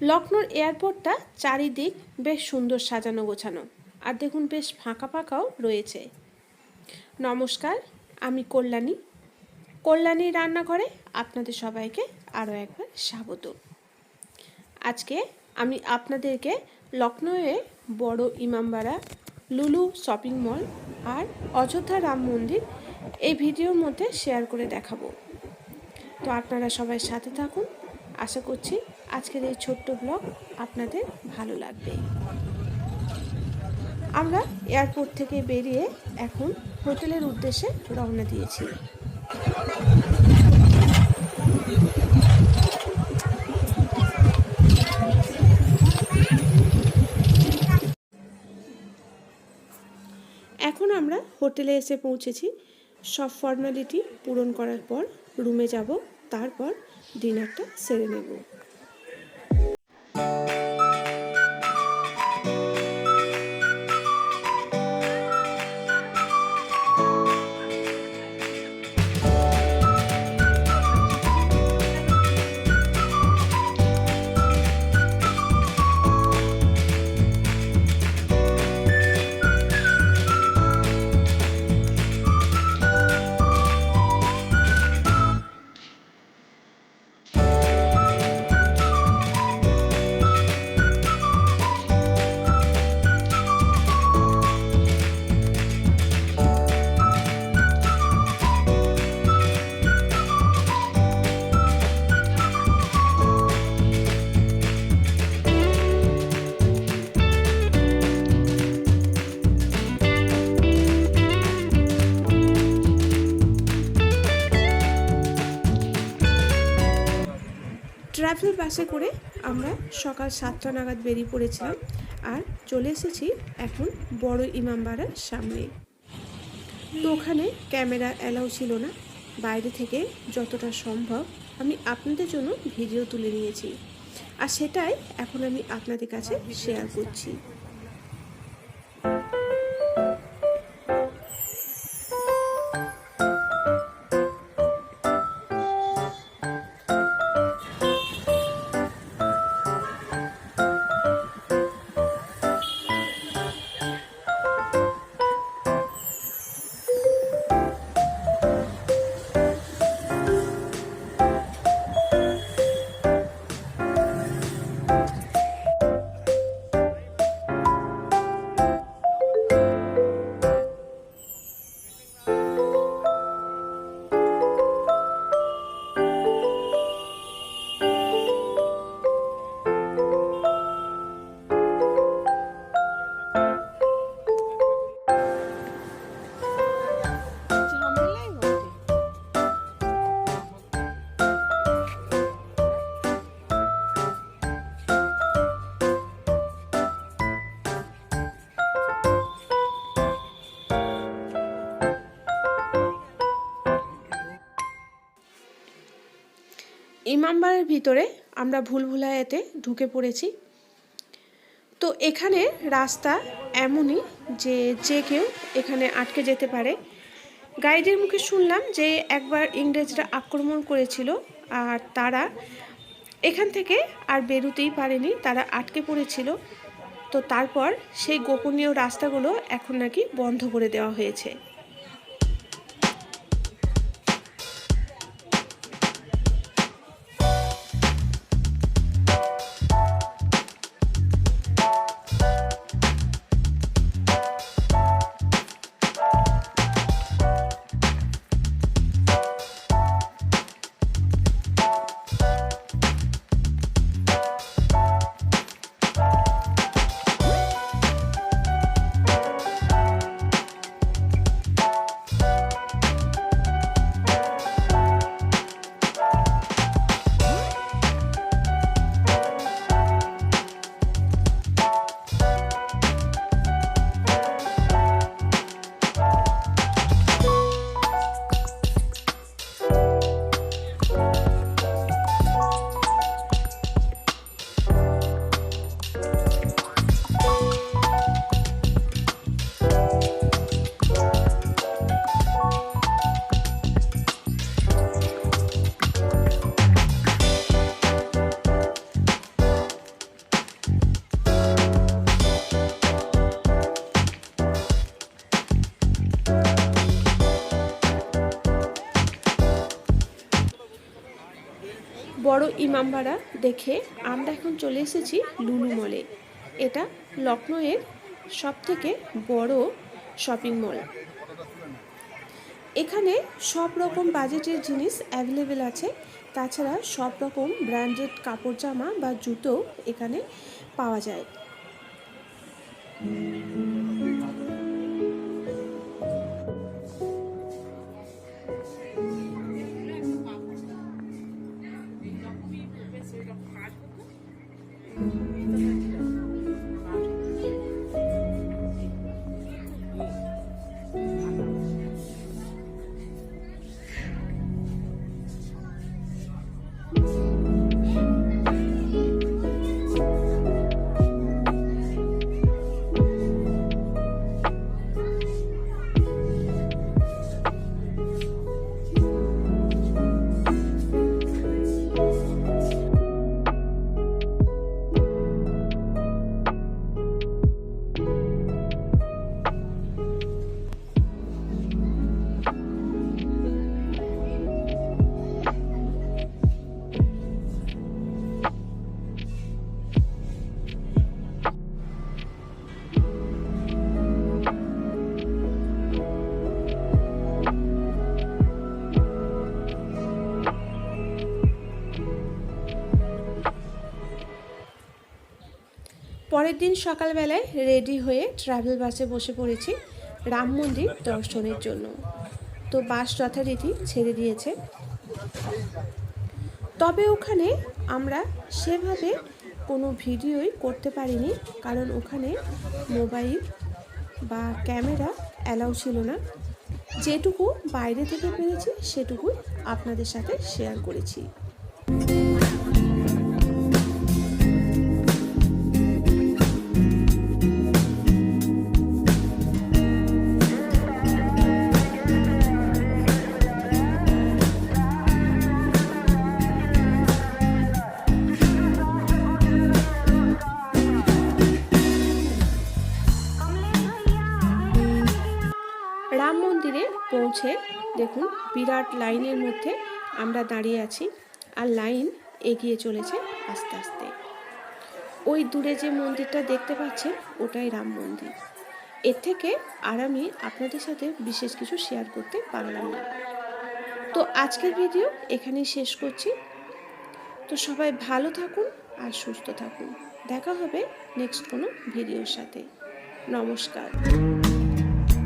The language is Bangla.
লখনৌর এয়ারপোর্টটা চারিদিক বেশ সুন্দর সাজানো গোছানো। আর দেখুন, বেশ ফাঁকা ফাঁকাও রয়েছে। নমস্কার, আমি কল্যাণী। কল্যাণী রান্নাঘরে আপনাদের সবাইকে আরও একবার স্বাগত। আজকে আমি আপনাদেরকে লখনৌয়ে Bara Imambara, Lulu shopping mall আর অযোধ্যা রাম মন্দির এই ভিডিওর মধ্যে শেয়ার করে দেখাবো। তো আপনারা সবাই সাথে থাকুন আশা করছি আজকের এই ছোট্ট ব্লগ আপনাদের ভালো লাগবে। আমরা এয়ারপোর্ট থেকে বেরিয়ে এখন হোটেলের উদ্দেশ্যে রওনা দিয়েছি। এখন আমরা হোটেলে এসে পৌঁছেছি। সব ফর্মালিটি পূরণ করার পর রুমে যাব, তারপর ডিনারটা সেরে নেব। বাসে করে আমরা সকাল সাতটা নাগাদ বেরিয়ে পড়েছিলাম আর চলে এসেছি এখন বড় ইমামবাড়ার সামনে। তো ওখানে ক্যামেরা অ্যালাউ ছিল না। বাইরে থেকে যতটা সম্ভব আমি আপনাদের জন্য ভিডিও তুলে নিয়েছি। আর সেটাই এখন আমি আপনাদের কাছে শেয়ার করছি। ইমামবাড়ার ভিতরে আমরা ভুলভুলাইয়াতে ঢুকে পড়েছি। তো এখানে রাস্তা এমনই যে যে কেউ এখানে আটকে যেতে পারে। গাইডের মুখে শুনলাম যে একবার ইংরেজরা আক্রমণ করেছিল আর তারা এখান থেকে আর বেরোতেই পারেনি, তারা আটকে পড়েছিল। তো তারপর সেই গোপনীয় রাস্তাগুলো এখন নাকি বন্ধ করে দেওয়া হয়েছে। বড় ইমামবাড়া দেখে আমরা এখন চলে এসেছি লুলু মলে। এটা লখনৌয়ের সব থেকে বড় শপিং মল এখানে সব রকম বাজেটের জিনিস অ্যাভেলেবেল আছে। তাছাড়া সব রকম ব্র্যান্ডেড কাপড় জামা বা জুতো এখানে পাওয়া যায়। পরের দিন সকালবেলায় রেডি হয়ে ট্রাভেল বাসে বসে পড়েছি রাম মন্দির দর্শনের জন্য। তো বাস যথারীতি ছেড়ে দিয়েছে। তবে ওখানে আমরা সেভাবে কোনো ভিডিওই করতে পারিনি, কারণ ওখানে মোবাইল বা ক্যামেরা অ্যালাউ ছিল না। যেটুকু বাইরে থেকে পেরেছি, সেটুকুই আপনাদের সাথে শেয়ার করেছি। রাম মন্দিরে পৌঁছে দেখুন বিরাট লাইনের মধ্যে আমরা দাঁড়িয়ে আছি আর লাইন এগিয়ে চলেছে আস্তে আস্তে। ওই দূরে যে মন্দিরটা দেখতে পাচ্ছেন, ওটাই রাম মন্দির। এর থেকে আর আমি আপনাদের সাথে বিশেষ কিছু শেয়ার করতে পারলাম না। তো আজকের ভিডিও এখানেই শেষ করছি। তো সবাই ভালো থাকুন আর সুস্থ থাকুন। দেখা হবে নেক্সট কোনো ভিডিওর সাথে। নমস্কার।